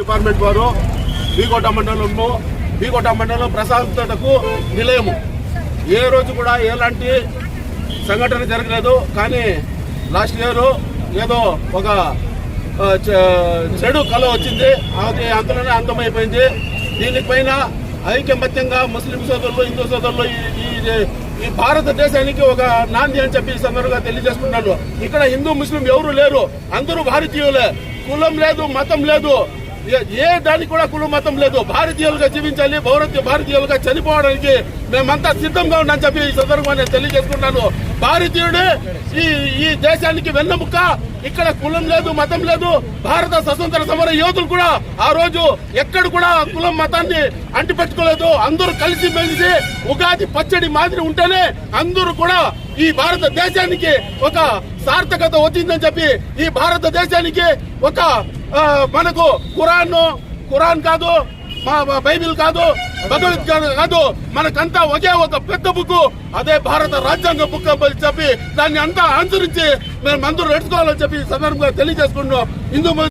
Department వారు బీకోట మండలంలో బీకోట మండలం ప్రశాంతతకు నిలయము. ఏ రోజు కూడా ఎలాంటి సంఘటన జరగలేదు. కానీ లాస్ట్ ఇయర్ ఏదో ఒక చెడు కళ వచ్చింది. అది అంతలోనే అంతమైపోయింది దీనిపైన ఐకమత్యంగా ముస్లిం సోదరులు హిందూ సోదరులు ఈ- ఈ- భారతదేశానికి ఒక నాంది అని చెప్పి సందర్భంగా తెలియజేస్తున్నాను ఇక్కడ హిందూ ముస్లిం ఎవరు లేరు. అందరూ భారతీయులే. కులం లేదు మతం లేదు. ఏ- దానికి కూడా కులం మతం లేదు. భారతీయులుగా జీవించాలి భారతీయ భారతీయులుగా చనిపోవడానికి మేమంతా సిద్ధంగా ఉన్నామని చెప్పి ఈ సందర్భంగా నేను తెలియజేసుకుంటాను భారతీయుడే ఈ ఈ దేశానికి వెన్నముక్క ఇక్కడ కులం లేదు మతం లేదు. భారత స్వతంత్ర సమర యోధులు కూడా ఆ రోజు ఎక్కడ కూడా కులం మతాన్ని అంటిపెట్టుకోలేదు. అందరూ కలిసి మెలిసి ఉగాది పచ్చడి మాదిరి ఉంటేనే అందరూ కూడా ఈ భారతదేశానికి ఒక సార్థకత వచ్చిందని చెప్పి ఈ భారతదేశానికి ఒక ఆ, మనకు ఖురాన్ ఖురాన్ కాదు మా బైబిల్ కాదు భగవద్గీత కాదు మనకంతా ఒకే ఒక పెద్ద బుక్ అదే భారత రాజ్యాంగ బుక్ అని చెప్పి దాన్ని అంతా అనుసరించి మేము అందరూ నడుచుకోవాలని చెప్పి సందర్భంగా తెలియజేసుకుంటున్నాం. హిందూ